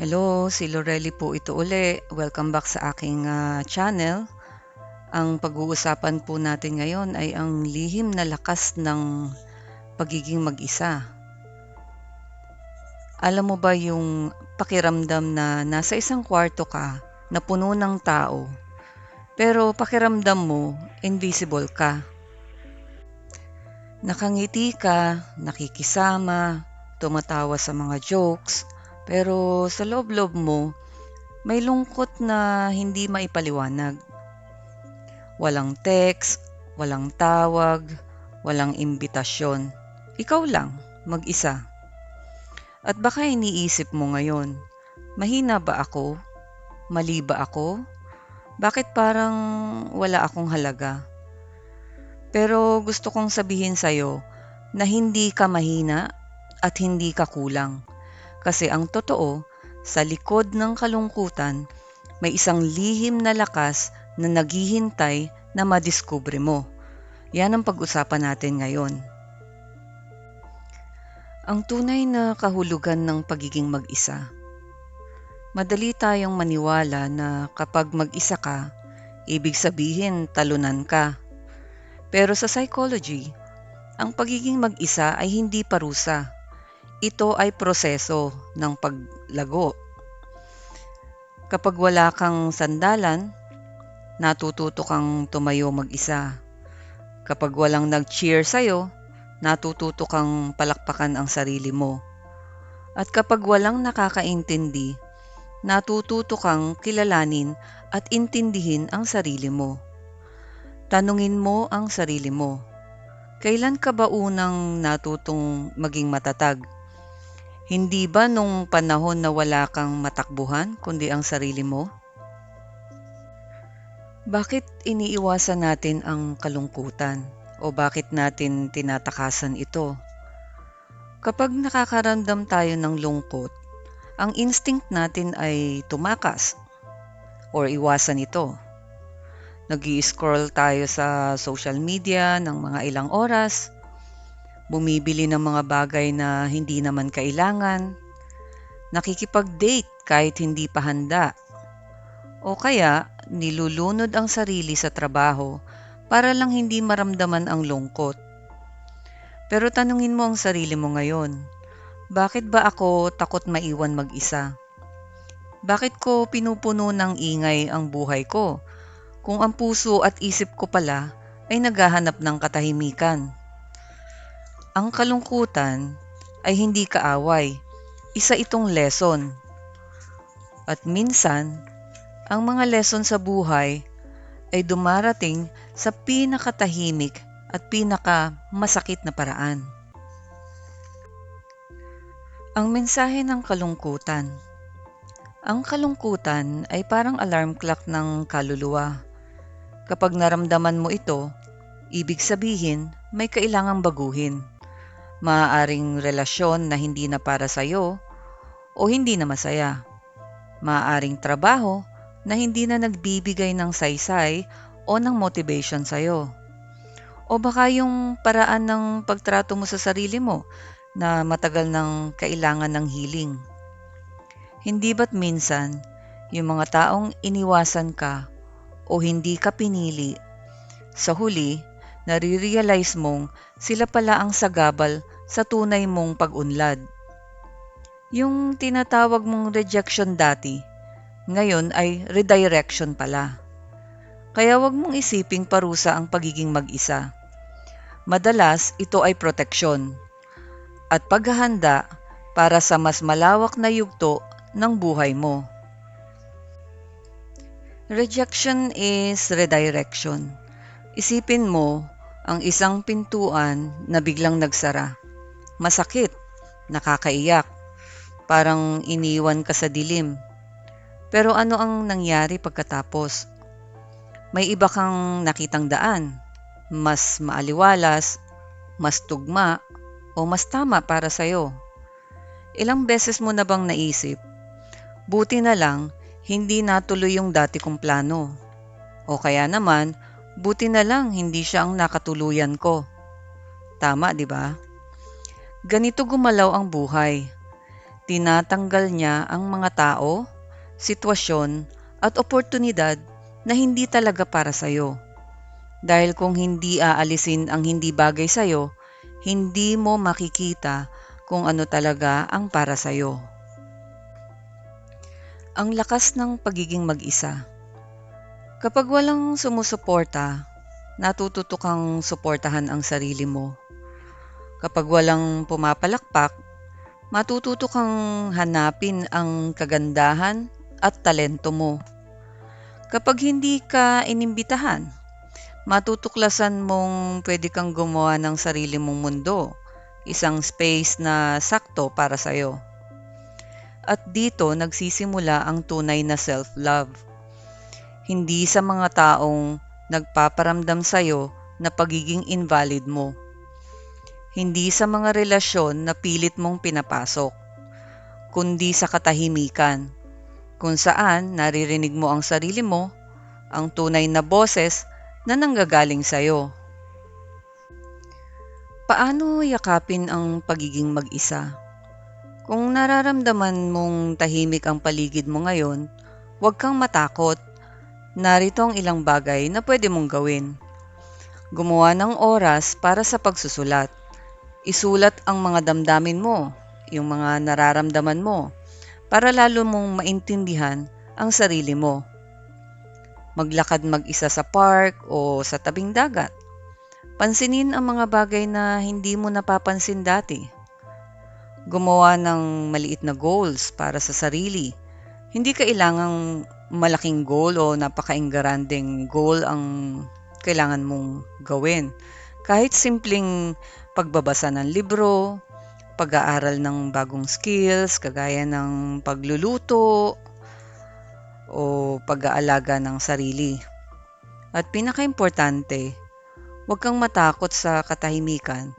Hello, si Lorely po ito uli. Welcome back sa aking ah, channel. Ang pag-uusapan po natin ngayon ay ang lihim na lakas ng pagiging mag-isa. Alam mo ba yung pakiramdam na nasa isang kwarto ka na puno ng tao, pero pakiramdam mo invisible ka. Nakangiti ka, nakikisama, tumatawa sa mga jokes, pero sa loob-loob mo, may lungkot na hindi maipaliwanag. Walang text, walang tawag, walang imbitasyon. Ikaw lang, mag-isa. At baka iniisip mo ngayon, mahina ba ako? Mali ba ako? Bakit parang wala akong halaga? Pero gusto kong sabihin sa'yo na hindi ka mahina at hindi ka kulang. Kasi ang totoo, sa likod ng kalungkutan, may isang lihim na lakas na naghihintay na madiskubre mo. Yan ang pag-usapan natin ngayon. Ang tunay na kahulugan ng pagiging mag-isa. Madali tayong maniwala na kapag mag-isa ka, ibig sabihin talunan ka. Pero sa psychology, ang pagiging mag-isa ay hindi parusa. Ito ay proseso ng paglago. Kapag wala kang sandalan, natututo kang tumayo mag-isa. Kapag walang nag-cheer sa'yo, natututo kang palakpakan ang sarili mo. At kapag walang nakakaintindi, natututo kang kilalanin at intindihin ang sarili mo. Tanungin mo ang sarili mo. Kailan ka ba unang natutong maging matatag? Hindi ba nung panahon na wala kang matakbuhan kundi ang sarili mo? Bakit iniiwasan natin ang kalungkutan? O bakit natin tinatakasan ito? Kapag nakakaramdam tayo ng lungkot, ang instinct natin ay tumakas or iwasan ito. nag scroll tayo sa social media ng mga ilang oras, bumibili ng mga bagay na hindi naman kailangan, nakikipag-date kahit hindi pa handa, o kaya nilulunod ang sarili sa trabaho para lang hindi maramdaman ang lungkot. Pero tanungin mo ang sarili mo ngayon, bakit ba ako takot maiwan mag-isa? Bakit ko pinupuno ng ingay ang buhay ko kung ang puso at isip ko pala ay naghahanap ng katahimikan? Ang kalungkutan ay hindi kaaway, isa itong lesson. At minsan, ang mga lesson sa buhay ay dumarating sa pinakatahimik at pinaka masakit na paraan. Ang mensahe ng kalungkutan. Ang kalungkutan ay parang alarm clock ng kaluluwa. Kapag naramdaman mo ito, ibig sabihin may kailangang baguhin. Maaaring relasyon na hindi na para sa'yo o hindi na masaya. Maaaring trabaho na hindi na nagbibigay ng saysay o ng motivation sa'yo. O baka yung paraan ng pagtrato mo sa sarili mo na matagal nang kailangan ng healing. Hindi ba't minsan, yung mga taong iniwasan ka o hindi ka pinili, sa huli, nare-realize mong sila pala ang sagabal sa tunay mong pag-unlad. Yung tinatawag mong rejection dati, ngayon ay redirection pala. Kaya wag mong isiping parusa ang pagiging mag-isa. Madalas ito ay proteksyon at paghahanda para sa mas malawak na yugto ng buhay mo. Rejection is redirection. Isipin mo ang isang pintuan na biglang nagsara. Masakit, nakakaiyak, parang iniwan ka sa dilim. Pero ano ang nangyari pagkatapos? May iba kang nakitang daan, mas maaliwalas, mas tugma, o mas tama para sa'yo. Ilang beses mo na bang naisip, buti na lang hindi natuloy yung dati kong plano. O kaya naman, buti na lang hindi siya ang nakatuluyan ko. Tama, di ba? Ganito gumalaw ang buhay. Tinatanggal niya ang mga tao, sitwasyon, at oportunidad na hindi talaga para sa'yo. Dahil kung hindi aalisin ang hindi bagay sa'yo, hindi mo makikita kung ano talaga ang para sa'yo. Ang lakas ng pagiging mag-isa. Kapag walang sumusuporta, natututo kang suportahan ang sarili mo. Kapag walang pumapalakpak, matututo kang hanapin ang kagandahan at talento mo. Kapag hindi ka inimbitahan, matutuklasan mong pwede kang gumawa ng sarili mong mundo, isang space na sakto para sa'yo. At dito nagsisimula ang tunay na self-love. Hindi sa mga taong nagpaparamdam sa'yo na pagiging invalid mo hindi sa mga relasyon na pilit mong pinapasok, kundi sa katahimikan, kung saan naririnig mo ang sarili mo, ang tunay na boses na nanggagaling sa'yo. Paano yakapin ang pagiging mag-isa? Kung nararamdaman mong tahimik ang paligid mo ngayon, huwag kang matakot. Narito ang ilang bagay na pwede mong gawin. Gumawa ng oras para sa pagsusulat Isulat ang mga damdamin mo, yung mga nararamdaman mo, para lalo mong maintindihan ang sarili mo. Maglakad mag-isa sa park o sa tabing dagat. Pansinin ang mga bagay na hindi mo napapansin dati. Gumawa ng maliit na goals para sa sarili. Hindi kailangang malaking goal o napakainggarandeng goal ang kailangan mong gawin. Kahit simpleng pagbabasa ng libro, pag-aaral ng bagong skills kagaya ng pagluluto o pag-aalaga ng sarili. At pinakaimportante, huwag kang matakot sa katahimikan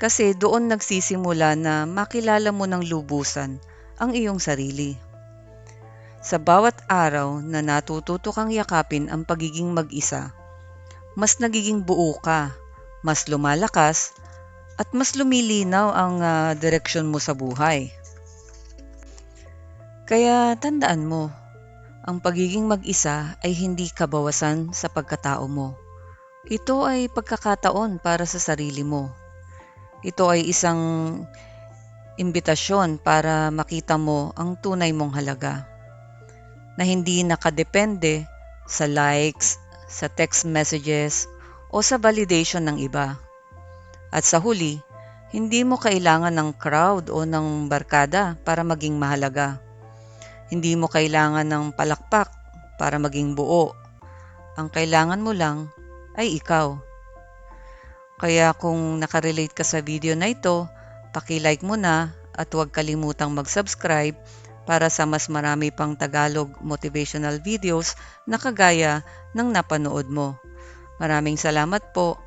kasi doon nagsisimula na makilala mo ng lubusan ang iyong sarili. Sa bawat araw na natututo kang yakapin ang pagiging mag-isa, mas nagiging buo ka, mas lumalakas, at mas lumilinaw ang uh, direksyon mo sa buhay. Kaya tandaan mo, ang pagiging mag-isa ay hindi kabawasan sa pagkatao mo. Ito ay pagkakataon para sa sarili mo. Ito ay isang imbitasyon para makita mo ang tunay mong halaga na hindi nakadepende sa likes, sa text messages o sa validation ng iba. At sa huli, hindi mo kailangan ng crowd o ng barkada para maging mahalaga. Hindi mo kailangan ng palakpak para maging buo. Ang kailangan mo lang ay ikaw. Kaya kung nakarelate ka sa video na ito, paki-like mo na at huwag kalimutang mag-subscribe para sa mas marami pang Tagalog motivational videos na kagaya ng napanood mo. Maraming salamat po.